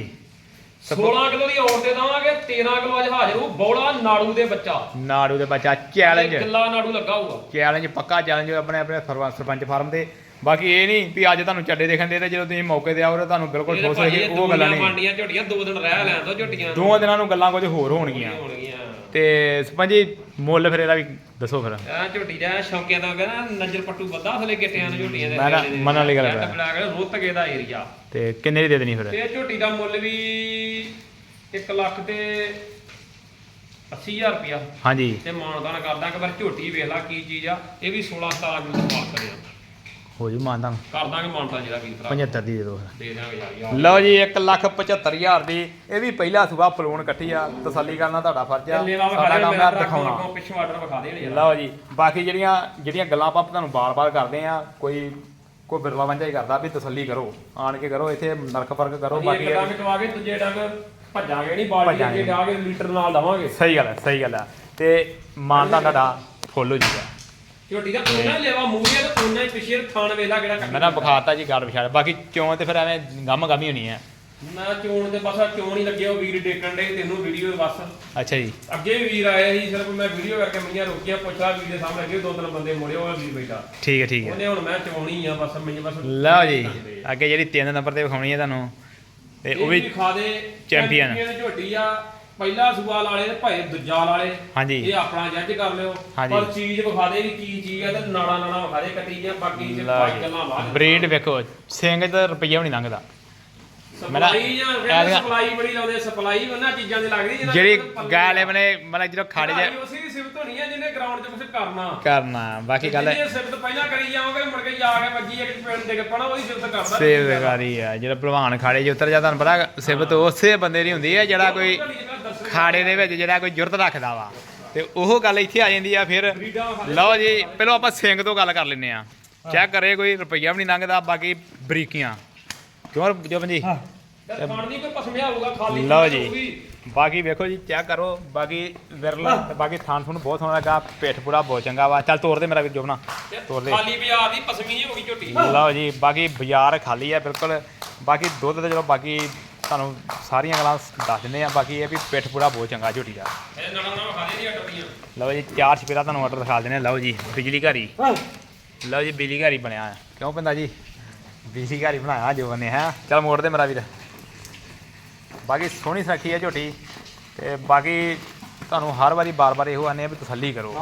16 ਕਿਲੋ ਦੀ ਔਰ ਦੇ ਦਵਾਂਗੇ 13 ਕਿਲੋ ਅੱਜ ਹਾਜ਼ਰ ਹੋ ਬੌੜਾ ਨਾੜੂ ਦੇ ਬੱਚਾ। ਨਾੜੂ ਦੇ ਬੱਚਾ ਚੈਲੰਜ ਕਿੱਲਾ ਨਾੜੂ ਲੱਗਾ ਹੋਊਗਾ। ਚੈਲੰਜ ਪੱਕਾ ਚੈਲੰਜ ਆਪਣੇ ਆਪਣੇ ਸਰਪੰਚ ਫਾਰਮ ਦੇ। ਬਾਕੀ ਇਹ ਨਹੀਂ ਵੀ ਅੱਜ ਤੁਹਾਨੂੰ ਚੱਡੇ ਦੇਖਣ ਦੇ ਤੇ ਜਦੋਂ ਤੁਸੀਂ ਮੌਕੇ ਤੇ ਆਓ ਤਾਂ ਤੁਹਾਨੂੰ ਬਿਲਕੁਲ ਠੋਸ ਇਹ ਉਹ ਗੱਲਾਂ ਨਹੀਂ। ਮੰਡੀਆਂ ਝੋਟੀਆਂ ਦੋ ਦਿਨ ਰਹਿ ਲੈਣ ਦੋ ਝੋਟੀਆਂ ਦੋਵਾਂ ਦਿਨਾਂ ਨੂੰ ਗੱਲਾਂ ਕੁਝ ਹੋਰ ਹੋਣਗੀਆਂ। ਹੋਣਗੀਆਂ। ਤੇ ਸਪੰਜੀ ਮੁੱਲ ਫਿਰ ਇਹਦਾ ਵੀ ਦੱਸੋ ਫਿਰ। ਆ ਝੋਟੀ ਦਾ ਸ਼ੌਕਿਆ ਦਾ ਕਹਿੰਦਾ ਨਜ਼ਰ ਪੱਟੂ ਬੱਦਾ ਥਲੇ ਗਿੱਟਿਆਂ ਨੂੰ ਝੋਟੀਆਂ ਦੇ। ਮੈਂ ਨਾ-। ਮੰਨਣ ਵਾਲੀ ਗੱਲ ਜੱਟ ਹੈ। ਬਲਾਕ ਰੋਤਗੇ ਦਾ ਏਰੀਆ ਤੇ ਕਿੰਨੇ ਦੀ ਦੇ ਦੇਣੀ ਫਿਰ? ਤੇ ਇਹ ਝੋਟੀ ਦਾ ਮੁੱਲ ਵੀ 1 ਲੱਖ ਤੇ 80000 ਰੁਪਿਆ ਹਾਂਜੀ। ਤੇ ਮਾਨਦਾਨ ਕਰਦਾ ਕਿ ਪਰ ਝੋਟੀ ਵੇਖ ਲਾ ਕੀ ਚੀਜ਼ ਆ। ਇਹ ਵੀ 16 17 ਕਿਲੋ ਪਾਸ ਕਰਿਆ। ਹੋ ਜੂ ਮਾਨਦਾ ਕਰ ਦਾਂਗੇ ਮਾਨਦਾਨ ਜਿਹੜਾ ਵੀਰ ਭਰਾ। 75 ਦੀ ਦੇ ਦੋ ਦੇ ਦਾਂਗੇ ਯਾਰ ਯਾਰ। ਲਓ ਜੀ 175000 ਦੀ। ਇਹ ਵੀ ਪਹਿਲਾ ਸੁਬਾ ਫਲੋਨ ਇਕੱਠੀ ਆ। ਤਸੱਲੀ ਕਰਨਾ ਤੁਹਾਡਾ ਫਰਜ਼ ਆ। ਲੇਵਾ ਵਿਖਾ ਸਾਡਾ ਦੇ ਕੰਮ ਆ ਦਿਖਾਉਣਾ। ਪਿੱਛੋਂ ਆਰਡਰ ਵਿਖਾ ਦੇ ਯਾਰ। ਲਓ ਜੀ ਬਾਕੀ ਜਿਹੜੀਆਂ ਜਿਹੜੀਆਂ ਗੱਲਾਂ ਆਪਾਂ ਤੁਹਾਨੂੰ ਬਾਰ-ਬਾਰ ਕਰਦੇ ਆ ਕੋਈ ਕੋਈ ਬਿਰਲਾ ਵੰਜਾ ਹੀ ਕਰਦਾ ਵੀ ਤਸੱਲੀ ਕਰੋ। ਆਣ ਕੇ ਕਰੋ ਇੱਥੇ ਨਰਕ ਫ਼ਰਕ ਕਰੋ ਬਾਕੀ ਬਾਕੀ ਡੰਗ ਕਵਾ ਕੇ ਦੂਜੇ ਡੰਗ ਭੱਜਾਂਗੇ ਨਹੀਂ ਬਾਲਟੀ ਭੱਜਾਂਗੇ। ਅੱਗੇ ਜਾ ਕੇ ਲੀਟਰ ਨਾਲ ਦਵਾਂਗੇ। ਸਹੀ ਗੱਲ ਹੈ ਸਹੀ ਗੱਲ ਹੈ। ਤੇ ਮਾਨਤਾ ਤੁਹਾਡਾ ਫੁੱਲ ਹੋ ਜੂਗਾ। ਝੋਟੀ ਦਾ ਉਹਨਾਂ ਹੀ ਲੈਵਾ ਮੂਹਰੇ ਤੇ ਉਹਨਾਂ ਹੀ ਪਿੱਛੇ ਥਾਣ ਵੇਲਾ ਕਿਹੜਾ ਕੱਟੀ ਮੈਂ ਨਾ ਵਿਖਾਤਾ ਜੀ ਗੱਲ ਵਿਛਾੜ ਬਾਕੀ ਚੋਂ ਤੇ ਫਿਰ ਐਵੇਂ ਗਮ ਗਮ ਹੀ ਹੋਣੀ ਹੈ ਮੈਂ ਚੋਣ ਦੇ ਬਸ ਚੋਣ ਹੀ ਲੱਗਿਆ ਉਹ ਵੀਰ ਡੇਕਣ ਦੇ ਤੈਨੂੰ ਵੀਡੀਓ ਬਸ। ਅੱਛਾ ਜੀ। ਅੱਗੇ ਵੀ ਵੀਰ ਆਇਆ ਸੀ ਸਿਰਫ ਮੈਂ ਵੀਡੀਓ ਕਰਕੇ ਮਈਆਂ ਰੋਕੀਆਂ ਪੁੱਛਿਆ ਵੀਰ ਦੇ ਸਾਹਮਣੇ ਅੱਗੇ ਦੋ ਤਿੰਨ ਬੰਦੇ ਮੁੜੇ ਉਹ ਵੀਰ ਬੈਠਾ। ਠੀਕ ਹੈ ਠੀਕ ਹੈ ਉਹਨੇ ਹੁਣ ਮੈਂ ਚੋਣੀ ਆ ਬਸ ਮੈਨੂੰ ਬਸ ਲਓ ਜੀ ਅੱਗੇ ਜਿਹੜੀ 3 ਨੰਬਰ ਤੇ ਵਿਖਾਉਣੀ ਹੈ ਤੁਹਾਨੂੰ ਤੇ ਉਹ ਵੀ ਖਾ ਦੇ ਚੈਂਪੀਅਨ। ਚੈਂਪੀਅਨ ਝੋਟੀ ਆ ਪਹਿਲਾ ਸਵਾਲ ਵਾਲੇ ਤੇ ਭਾਏ ਦੂਜਾ ਵਾਲੇ ਹਾਂਜੀ। ਇਹ ਆਪਣਾ ਜੱਜ ਕਰ ਲਿਓ। ਹਾਂਜੀ। ਪਰ ਚੀਜ਼ ਵਿਖਾ ਦੇ ਵੀ ਕੀ ਚੀਜ਼ ਆ ਤੇ ਨਾੜਾ ਨਾੜਾ ਵਿਖਾ ਦੇ ਕੱਟੀ ਦੀਆਂ ਬਾਕੀ ਲਓ ਬਾਕੀ ਗੱਲਾਂ ਬਾਅਦ ਬਰੀਡ ਵੇਖੋ ਸਿੰਘ ਤੇ ਰੁਪਈਆ ਵੀ ਨਹੀਂ ਲੰਘਦਾ। ਮੇਰਾ- ਸਪਲਾਈ ਜਾਂ ਸਪਲਾਈ ਬੜੀ ਲਾਉਂਦੇ ਸਪਲਾਈ ਉਹਨਾਂ ਚੀਜ਼ਾਂ ਦੀ ਲੱਗਦੀ ਜਿਹਨਾਂ ਜਿਹੜੀ ਦੇ ਪੱਲੇ- ਗਾਲੇ ਬਨੇ ਮਤਲਬ ਜਦੋਂ ਖਾੜੇ ਜਾ ਭਾਈ ਉਸੇ ਦੀ ਸਿਫਤ ਹੋਣੀ ਆ ਜਿਹਨੇ ਗਰਾਊਂਡ 'ਚ ਕੁਝ ਕਰਨਾ। ਕਰਨਾ ਬਾਕੀ ਗੱਲ ਸਿਫਤ ਪਹਿਲਾਂ ਕਰੀ ਜਾਓਗੇ ਮੁੜ ਕੇ ਜਾ ਕੇ ਵੱਜੀ ਇੱਕ ਪਿੰਡ ਦੇ ਕੇ ਪਣਾ ਉਹਦੀ ਸਿਫਤ ਕਰਦਾ ਸੇਵੇਕਾਰੀ ਆ ਜਿਹੜਾ ਭਲਵਾਨ ਖਾੜੇ 'ਚ ਉਤਰ ਜਾ ਤੁਹਾਨੂੰ ਪਤਾ ਸਿਫਤ ਉਸੇ ਬੰਦੇ ਦੀ ਹੁੰਦੀ ਹੈ ਜਿਹੜਾ ਕੋਈ ਖਾੜੇ ਦੇ ਵਿੱਚ ਜਿਹੜਾ ਕੋਈ ਜੁਰਤ ਰੱਖਦਾ ਵਾ। ਤੇ ਉਹ ਗੱਲ ਇੱਥੇ ਆ ਜਾਂਦੀ ਆ ਫਿਰ ਲਓ ਜੀ ਪਹਿਲਾਂ ਆਪਾਂ ਸਿੰਘ ਤੋਂ ਗੱਲ ਕਰ ਲੈਨੇ ਆ। ਚੈੱਕ ਕਰੇ ਕੋਈ ਰੁਪਈਆ ਵੀ ਨਹੀਂ ਲੰਘਦਾ ਬਾਕੀ ਬਰੀਕੀਆਂ। ਕਿਉਂ ਜੋ ਕੋਈ ਪਸਮਿਆ ਹੋਊਗਾ ਖਾਲੀ ਲਓ ਜੀ। ਬਾਕੀ ਵੇਖੋ ਜੀ ਚੈੱਕ ਕਰੋ ਬਾਕੀ ਵਿਰਲਾ ਤੇ ਬਾਕੀ ਥਾਨ ਥੁਨ ਬਹੁਤ ਸੋਹਣਾ ਲੱਗਾ ਪਿੱਠ ਪੂਰਾ ਬਹੁਤ ਚੰਗਾ ਵਾ। ਚੱਲ ਤੋੜ ਦੇ ਮੇਰਾ ਵੀ ਜੋਬਨਾ ਤੋੜ ਦੇ। ਖਾਲੀ ਬਾਜ਼ਾਰ ਦੀ ਪਸਮੀ ਹੋ ਗਈ ਝੋਟੀ। ਲਓ ਜੀ ਬਾਕੀ ਬਾਜ਼ਾਰ ਖਾਲੀ ਹੈ ਬਿਲਕੁਲ। ਬਾਕੀ ਦੁੱਧ ਤੇ ਚਲੋ ਬਾਕੀ ਤੁਹਾਨੂੰ ਸਾਰੀਆਂ ਗੱਲਾਂ ਦੱਸ ਦਿੰਦੇ ਆ ਬਾਕੀ ਇਹ ਵੀ ਪਿੱਠ ਪੂਰਾ ਬਹੁਤ ਚੰਗਾ ਝੋਟੀ ਦਾ ਲਓ ਜੀ, ਚਾਰ ਛਪੇਰਾ ਤੁਹਾਨੂੰ ਆਰਡਰ ਦਿਖਾ ਦਿੰਦੇ ਆ ਲਓ ਜੀ, ਬਿਜਲੀ ਘਰੀ ਲਓ ਜੀ, ਬਿਜਲੀ ਘਰੀ ਬਣਿਆ ਹੈ। ਕਿਉਂ ਪੈਂਦਾ ਜੀ? ਬਿਜਲੀ ਘਰੀ ਬਣਾਇਆ ਜੋ ਬੰਨੇ ਹੈ? ਚਲ ਮੋੜ ਦੇ ਮੇਰਾ ਵੀਰ। ਬਾਕੀ ਸੋਹਣੀ ਸਖੀ ਹੈ ਝੋਟੀ ਤੇ ਬਾਕੀ ਤੁਹਾਨੂੰ ਹਰ ਵਾਰੀ ਬਾਰ-ਬਾਰ ਇਹੋ ਆਨੇ ਆ ਵੀ ਤਸੱਲੀ ਕਰੋ।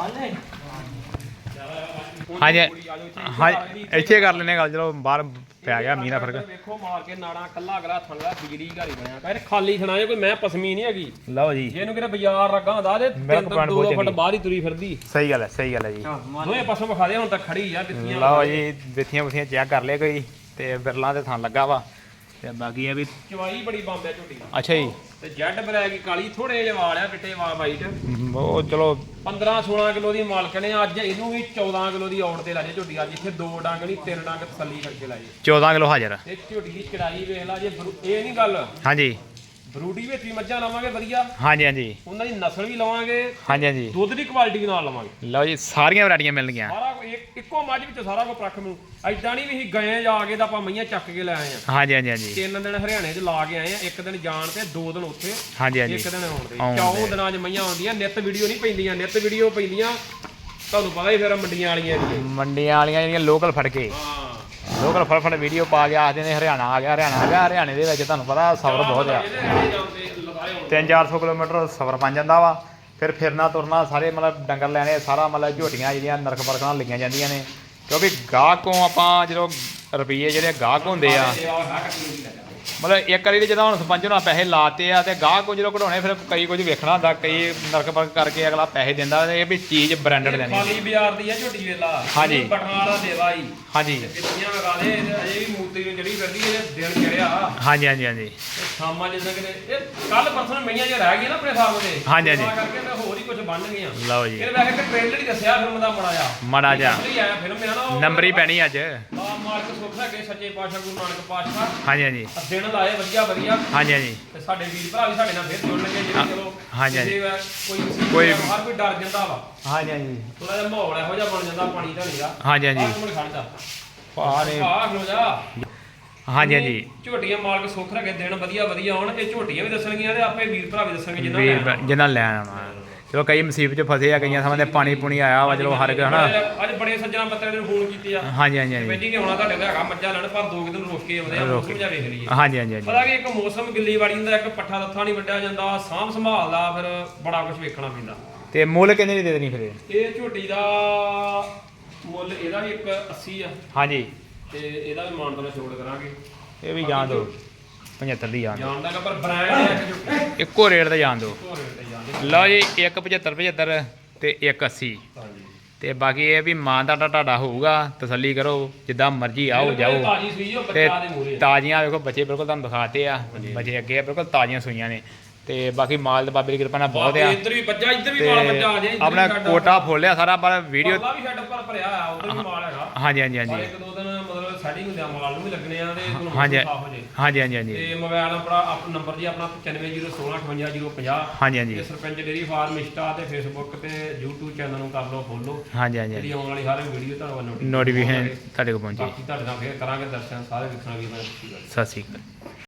ਹਾਂਜੀ ਹਾਂਜੀ ਇੱਥੇ ਕਰ ਲੈਨੇ ਗੱਲ ਚਲੋ ਬਾਹਰ ਪੈ ਗਿਆ ਮੀਂਹ ਦਾ ਫ਼ਰਕ। ਵੇਖੋ ਮਾਰ ਕੇ ਨਾੜਾ ਕੱਲਾ ਅਗਲਾ ਥਣਦਾ ਬਿਜਲੀ ਘਰ ਹੀ ਬਣਿਆ। ਕਹਿੰਦੇ ਖਾਲੀ ਥਣਾ ਜੇ ਕੋਈ ਮੈਂ ਪਸਮੀ ਨਹੀਂ ਹੈਗੀ। ਲਓ ਜੀ। ਜੇ ਇਹਨੂੰ ਕਿਤੇ ਬਾਜ਼ਾਰ ਲੱਗਾ ਹੁੰਦਾ ਤੇ ਤਿੰਨ ਦੋ ਦੋ ਫੁੱਟ। ਬਾਹਰ ਹੀ ਤੁਰੀ ਫਿਰਦੀ। ਸਹੀ ਗੱਲ ਹੈ ਸਹੀ ਗੱਲ ਹੈ ਜੀ। ਦੋਵੇਂ ਪਾਸੋਂ ਵਿਖਾ ਦੇ ਹੁਣ ਤਾਂ ਖੜੀ ਆ ਦਿੱਤੀਆਂ ਲਓ ਜੀ ਬਿੱਥੀਆਂ ਬੁੱਥੀਆਂ ਚੈੱਕ ਕਰ ਲਿਆ ਕੋਈ ਤੇ ਬਿਰਲਾਂ ਤੇ ਥਾਂ ਲੱਗਾ ਵਾ। ਤੇ ਬਾਕੀ ਇਹ ਵੀ ਚਵਾਈ ਬੜੀ ਬੰਬ ਆ ਝੋਟੀ ਅੱਛਾ ਜੀ। ਤੇ ਜੈਡ ਬਲੈਕ ਕਾਲੀ ਥੋੜੇ ਜਿਹੇ ਵਾਲ ਆ ਚਿੱਟੇ ਵਾਲ ਵਾਈਟ ਉਹ ਚਲੋ। 15 16 ਕਿਲੋ ਦੀ ਮਾਲਕ ਨੇ ਅੱਜ ਇਹਨੂੰ ਵੀ 14 ਕਿਲੋ ਦੀ ਔੜ ਤੇ ਲਾਜੇ ਝੋਟੀ ਅੱਜ ਇੱਥੇ ਦੋ ਡੰਗ ਨਹੀਂ ਤਿੰਨ ਡੰਗ ਤਸੱਲੀ ਕਰਕੇ ਲਾਜੇ 14 ਕਿਲੋ ਹਾਜ਼ਰ ਇਹ ਝੋਟੀ ਦੀ ਚੜਾਈ ਵੇਖ ਲਾ ਜੇ ਬਰੂ- ਇਹ ਨਹੀਂ ਗੱਲ ਹਾਂਜੀ। ਬਰੂਡੀ ਵਿੱਚ ਵੀ ਮੱਝਾਂ ਲਵਾਂਗੇ ਵਧੀਆ। ਹਾਂਜੀ ਹਾਂਜੀ। ਉਹਨਾਂ ਦੀ ਨਸਲ ਵੀ ਲਵਾਂਗੇ ਹਾਂਜੀ ਹਾਂਜੀ। ਦੁੱਧ ਦੀ ਕੁਆਲਿਟੀ ਨਾਲ ਲਵਾਂਗੇ। ਲਓ ਜੀ ਸਾਰੀਆਂ ਵੈਰਾਈਟੀਆਂ ਮਿਲਣਗੀਆਂ। ਸਾਰਾ ਕੁਝ ਇੱਕ- ਇੱਕੋ ਮੱਝ ਵਿੱਚ ਸਾਰਾ ਕੁਝ ਪ੍ਰਖ ਨੂੰ ਐਦਾਂ ਨਹੀਂ ਵੀ ਅਸੀਂ ਗਏ ਜਾ ਕੇ ਤਾਂ ਆਪਾਂ ਮਈਆਂ ਚੱਕ ਕੇ ਲੈ ਆਏ ਆ। ਹਾਂਜੀ ਹਾਂਜੀ ਹਾਂਜੀ। ਤਿੰਨ ਦਿਨ ਹਰਿਆਣੇ 'ਚ ਲਾ ਕੇ ਆਏ ਆ ਇੱਕ ਦਿਨ ਜਾਣ ਤੇ ਦੋ ਦਿਨ ਉੱਥੇ ਹਾਂਜੀ ਹਾਂਜੀ। ਇੱਕ ਦਿਨ ਆਉਣ ਦੇ। ਆਉਣ ਚੌਂ ਦਿਨਾਂ 'ਚ ਮਈਆਂ ਆਉਂਦੀਆਂ ਨਿੱਤ ਵੀਡੀਓ ਨਹੀਂ ਪੈਂਦੀਆਂ ਨਿੱਤ ਵੀਡੀਓ ਪੈਂਦੀਆਂ। ਤੁਹਾਨੂੰ ਪਤਾ ਹੀ ਫਿਰ ਮੰਡੀਆਂ ਵਾਲੀਆਂ ਦੀ। ਮੰਡੀਆਂ ਵਾਲੀਆਂ ਜਿਹੜੀਆਂ ਲੋਕਲ ਫੜ ਕੇ। ਹਾਂ। ਲੋਕਲ ਫੜ ਵੀਡੀਓ ਪਾ ਕੇ ਆਖਦੇ ਨੇ, ਹਰਿਆਣਾ ਆ ਗਿਆ, ਹਰਿਆਣਾ ਆ ਗਿਆ, ਹਰਿਆਣੇ ਦੇ ਵਿੱਚ ਤੁਹਾਨੂੰ ਪਤਾ ਸਫ਼ਰ ਬਹੁਤ ਆ। ਇਹਦੇ ਹਰਿਆਣੇ ਜਾਂਦੇ 3-400 ਕਿਲੋਮੀਟਰ ਸਫ਼ਰ ਬਣ ਜਾਂਦਾ ਵਾ। ਫਿਰ ਫਿਰਨਾ, ਤੁਰਨਾ, ਸਾਰੇ ਮਤਲਬ ਡੰਗਰ ਲੈਣੇ, ਸਾਰਾ ਮਤਲਬ ਝੋਟੀਆਂ ਜਿਹੜੀਆਂ ਨਰਕ ਪਰਕ ਨਾਲ ਲੱਗੀਆਂ ਜਾਂਦੀਆਂ ਨੇ। ਕਿਉਂਕਿ ਗਾਹਕੋਂ ਆਪਾਂ ਜਦੋਂ ਰੁਪਈਏ ਜਿਹੜੇ ਗਾਹਕ ਹੁੰਦੇ ਆ ਲੱਗਾ ਮਤਲਬ ਇੱਕ ਵਾਰੀ ਤੇ ਜਦੋਂ ਹੁਣ ਸਰਪੰਚ ਨੂੰ ਪੈਸੇ ਲਾਤੇ ਆ ਤੇ ਗਾਹਕ ਕੋ ਜਦੋਂ ਕਢਾਉਣੇ ਫਿਰ ਕਈ ਕੁਝ ਵੇਖਣਾ ਹੁੰਦਾ ਕਈ ਨਰਕ ਪਰਕ ਕਰਕੇ ਅਗਲਾ ਪੈਸੇ ਦਿੰਦਾ ਇਹ ਵੀ ਚੀਜ਼ ਬ੍ਰਾਂਡਡ ਦੇਣੀ ਖਾਲੀ ਬਾਜ਼ਾਰ ਦੀ ਆ ਝੋਟੀ ਵੇਲਾ। ਹਾਂਜੀ। ਬਟਨਾ ਵਾਲਾ ਦੇਵਾ ਹੀ। ਹਾਂਜੀ। ਕਿੰਨੀਆਂ ਲਗਾ ਦੇ ਅਜੇ ਵੀ ਮੂਰਤੀ ਨੂੰ ਚੜੀ ਫਿਰਦੀ ਇਹ ਦਿਨ ਚੜਿਆ। ਹਾਂਜੀ ਹਾਂਜੀ ਹਾਂਜੀ। ਸ਼ਾਮਾਂ ਜਿੱਦਾਂ ਕਿਤੇ ਇਹ ਕੱਲ ਪਰਸੋਂ ਮਈਆਂ ਜੇ ਰਹਿ ਗਈਆਂ ਨਾ ਆਪਣੇ ਫਾਰਮ ਤੇ। ਹਾਂਜੀ, ਹਾਂਜੀ। ਕਰਕੇ ਤੇ ਹੋਰ ਹੀ ਕੁਝ ਬਣ ਗਈਆਂ। ਲਓ ਜੀ। ਇਹ ਵੈਸੇ ਕਿ ਟ੍ਰੇਲਰ ਹੀ ਦੱਸਿਆ ਫਿਲਮ ਦਾ ਮਾੜਾ ਜਿਹਾ। ਮਾੜਾ ਜਿਹਾ। ਆਇਆ ਫਿਲਮ ਆ ਨਾ ਨੰਬਰ ਹੀ ਪੈਣੀ ਅੱਜ। ਆ ਮਾਲਕ ਸੁੱਖ ਹੈਗੇ ਸੱਚੇ ਪਾਤਸ਼ਾਹ ਗੁਰੂ ਨਾਨਕ ਪਾਤਸ਼ਾਹ। ਹਾਂਜੀ ਹਾਂਜੀ। ਦਿਨ ਲਾਏ ਵਧੀਆ ਵਧੀਆ। ਹਾਂਜੀ ਹਾਂਜੀ। ਤੇ ਸਾਡੇ ਵੀਰ ਭਰਾ ਵੀ ਸਾਡੇ ਨਾਲ ਫਿਰ ਜੁੜ ਲੱਗੇ ਜਿਹੜੇ ਚਲੋ ਹਾਂਜੀ, ਹਾਂਜੀ। ਕਿਸੇ ਕੋਈ ਕੋਈ- ਆ, ਹਰ ਕੋਈ ਡਰ ਜਾਂਦਾ ਵਾ। ਹਾਂਜੀ ਹਾਂਜੀ। ਥੋੜਾ ਜਿਹਾ ਮਾਹੌਲ ਇਹੋ ਜਿਹਾ ਬਣ ਜਾਂਦਾ ਪਾਣੀ ਦਾ। ਹਾਂਜੀ ਹਾਂਜੀ। ਆਹ ਮਿੰਟ ਖੜਦਾ ਪਾ ਨੇ ਆਹ ਖਲੋ ਜਾ। ਹਾਂਜੀ ਹਾਂਜੀ। ਝੋਟੀਆਂ ਮਾਲਕ ਸੁੱਖ ਰੱਖੇ ਦਿਨ ਵਧੀਆ ਵਧੀਆ ਆਉਣ। ਇਹ ਝੋਟੀਆਂ ਵੀ ਦੱਸਣਗੀਆਂ ਤੇ ਆਪੇ ਵੀਰ ਭਰਾ ਵੀ ਦੱਸਣਗੇ ਜਿਨ੍ਹਾਂ ਵੀਰ ਨੇ ਭਰਾ- ਜਿਹਨਾਂ ਲੈਣ ਚਲੋ ਕਈ ਮੁਸੀਬਤ 'ਚ ਫਸੇ ਆ ਕਈਆਂ ਸਮਾਂ ਤੇ ਪਾਣੀ ਪੂਣੀ ਆਇਆ ਵਾ ਚਲੋ ਹਰ ਹਨਾ। ਅੱਜ ਬੜੇ ਸੱਜਣਾ ਪੱਤਰਾਂ ਨੇ ਫੋਨ ਕੀਤੇ ਆ। ਹਾਂਜੀ ਹਾਂਜੀ ਹਾਂਜੀ। ਪੈਂਦੀ ਨੇ ਆਉਣਾ ਤੁਹਾਡੇ ਕੋਲ ਹੈਗਾ ਮੱਝਾਂ ਲੈਣ ਪਰ ਦੋ ਕੁ ਦਿਨ ਰੁਕ ਕੇ ਆਉਂਦੇ ਆ ਮੌਸਮ ਜਿਹਾ ਵੇਖ ਲਈਏ। ਹਾਂਜੀ ਹਾਂਜੀ ਹਾਂਜੀ। ਪਤਾ ਕਿ ਇੱਕ ਮੌਸਮ ਗਿੱਲੀ ਵਾੜੀ ਹੁੰਦਾ ਇੱਕ ਪੱਠਾ ਲੱਥਾ ਨਹੀਂ ਵੱਢਿਆ ਜਾਂਦਾ ਸਾਂਭ ਸੰਭਾਲ ਦਾ ਫਿਰ ਬੜਾ ਕੁਝ ਵੇਖਣਾ ਪੈਂਦਾ। ਤੇ ਮੁੱਲ ਕਿੰਨੇ ਦੀ ਦੇ ਦੇਣੀ ਫਿਰ ਇਹ? ਝੋਟੀ ਦਾ ਮੁੱਲ ਇਹਦਾ ਵੀ ਇੱਕ 80 ਆ। ਹਾਂਜੀ। ਤੇ ਇਹਦਾ ਵੀ ਮਾਨਤਾ ਨਾਲ ਛੋੜ ਕਰਾਂਗੇ। ਇਹ ਵੀ ਜਾਣ ਦਿਓ। 75 ਦੀ ਜਾਣ ਜਾਣਦਾ ਪਰ ਬ੍ਰਾਂਡ ਹੈ ਇੱਕ ਰੇਟ ਤੇ ਜਾਣ ਦਿਓ ਹੋਰ ਰੇਟ ਤੇ ਜਾਂਦੇ ਲਓ ਜੀ ਇੱਕ 75 75 ਤੇ ਇੱਕ 80 ਹਾਂਜੀ। ਤੇ ਬਾਕੀ ਇਹ ਵੀ ਮਾਂ ਦਾ ਤੁਹਾਡਾ ਹੋਊਗਾ ਤਸੱਲੀ ਕਰੋ ਜਿੱਦਾਂ ਮਰਜ਼ੀ ਆਓ ਜਾਓ। ਸੂਈ ਉਹ ਤੇ ਬੱਚਾ ਦੇ ਮੂਰੇ ਤਾਜ਼ੀਆਂ ਵੇਖੋ ਬੱਚੇ ਬਿਲਕੁਲ ਤੁਹਾਨੂੰ ਦਿਖਾਤੇ ਆ। ਬੱਚੇ ਅੱਗੇ ਆ ਬਿਲਕੁਲ ਤਾਜ਼ੀਆਂ ਸੂਈਆਂ ਨੇ। ਤੇ ਬਾਕੀ ਮਾਲ ਤੇ ਬਾਬੇ ਦੀ ਕਿਰਪਾ ਨਾਲ ਬਹੁਤ ਆ। ਇੱਧਰ ਵੀ ਬੱਚਾ ਇੱਧਰ ਵੀ ਮਾਲ ਬੱਚਾ ਆ ਜਾਏ ਆਪਣਾ ਕੋਟਾ ਫੋਲਿਆ ਸਾਰਾ ਪਰ ਵੀਡੀਓ ਪਰਲਾ ਵੀ ਸਾਡਾ ਪਰ ਭਰਿਆ ਆ ਉਧਰ ਵੀ ਮਾਲ ਹੈਗਾ। ਹਾਂਜੀ ਹਾਂਜੀ ਹਾਂਜੀ। ਇੱਕ ਦੋ ਸੈਟਿੰਗ ਹੁੰਦਿਆਂ ਮਾਲ ਨੂੰ ਵੀ ਲੱਗਣੇ ਆ ਤੇ ਤੁਹਾਨੂੰ ਹਾਂਜੀ। ਮੌਸਮ ਸਾਫ਼ ਹੋ ਜੇ। ਹਾਂਜੀ ਹਾਂਜੀ ਹਾਂਜੀ। ਤੇ ਮੋਬਾਈਲ ਨੰਬਰ ਆਪਣਾ ਨੰਬਰ ਜੀ ਆਪਣਾ 9501658050 ਹਾਂਜੀ ਹਾਂਜੀ। ਤੇ ਸਰਪੰਚ ਡੇਰੀ ਫਾਰਮ ਇੰਸਟਾ ਤੇ ਫੇਸਬੁੱਕ ਤੇ YouTube ਚੈਨਲ ਨੂੰ ਕਰ ਲਓ ਫੋਲੋ ਹਾਂਜੀ ਹਾਂਜੀ। ਜਿਹੜੀ ਆਉਣ ਵਾਲੀ ਹਰ ਵੀਡੀਓ ਤੁਹਾਨੂੰ ਨੋਟੀਫਿਕੇਸ਼ਨ ਤੁਹਾਡੇ ਕੋਲ ਪਹੁੰਚੇ। ਬਾਕੀ ਤੁਹਾਡੇ ਨਾਲ ਫੇਰ ਕਰਾਂਗੇ ਦਰਸ਼ਨ ਸਾਰੇ ਵੇਖਣਾ ਵੀ ਮੈਂ ਸਤਿ ਸ਼੍ਰੀ ਅਕਾਲ।